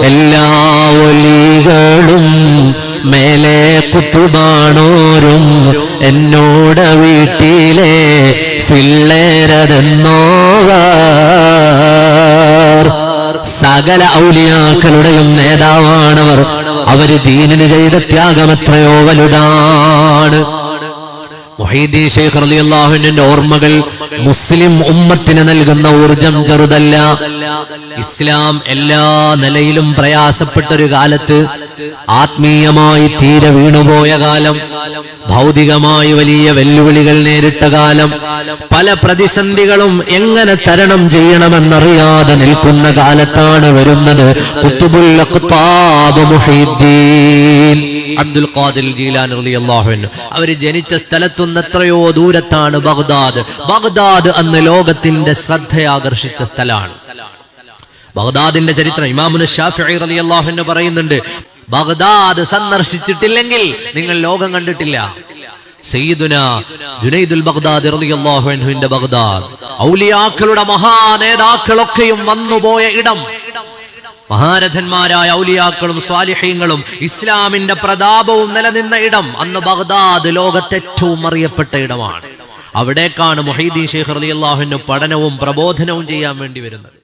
എല്ലാ ഒലികളും മേലെ കുത്തുബാണോരും എന്നോട് വീട്ടിലെ ഫില്ലേരതെന്നോക സകല ഔലിയാക്കളുടെയും നേതാവാണവർ. അവർ ദീനിന് ചെയ്ത വലുതാണ്. മുഹീദ്ദീൻ ശൈഖ് റളിയല്ലാഹുവിന്റെ ഓർമ്മകൾ മുസ്ലിം ഉമ്മത്തിന് നൽകുന്ന ഊർജം ചെറുതല്ല. ഇസ്ലാം എല്ലാ നിലയിലും പ്രയാസപ്പെട്ടൊരു കാലത്ത് ആത്മീയമായി തീരെ വീണുപോയ കാലം ഭൗതികമായി വലിയ വെല്ലുവിളികൾ നേരിട്ട കാലം പല പ്രതിസന്ധികളും എങ്ങനെ തരണം ചെയ്യണമെന്നറിയാതെ നിൽക്കുന്ന കാലത്താണ് വരുന്നത്. അബ്ദുൽ അവർ ജനിച്ച സ്ഥലത്തുനിന്ന് എത്രയോ ദൂരത്താണ് ബഗ്ദാദ്. ബഗ്ദാദ് അന്ന് ലോകത്തിന്റെ ശ്രദ്ധയാകർഷിച്ച സ്ഥലമാണ്. ബഗ്ദാദിന്റെ ചരിത്രം ഇമാമുൻ ഷാഫി അലി അൻഹു പറയുന്നുണ്ട്. ബഗ്ദാദ് സന്ദർശിച്ചിട്ടില്ലെങ്കിൽ നിങ്ങൾ ലോകം കണ്ടിട്ടില്ല. സയ്യിദുന ജുനൈദുൽ ബഗ്ദാദി റളിയല്ലാഹു അൻഹുവിന്റെ ബഗ്ദാദ്. ഔലിയാക്കളുടെ മഹാനേതാക്കളൊക്കെയും വന്നുപോയ ഇടം. മഹാരഥന്മാരായ ഔലിയാക്കളും സ്വാലിഹ്യങ്ങളും ഇസ്ലാമിന്റെ പ്രതാപവും നിലനിന്ന ഇടം അന്ന് ബഗ്ദാദ് ലോകത്തെ ഏറ്റവും അറിയപ്പെട്ട ഇടമാണ്. അവിടേക്കാണ് മൊഹീദ്ദീൻ ഷെയ്ഖ് അൻഹു പഠനവും പ്രബോധനവും ചെയ്യാൻ വേണ്ടി വരുന്നത്.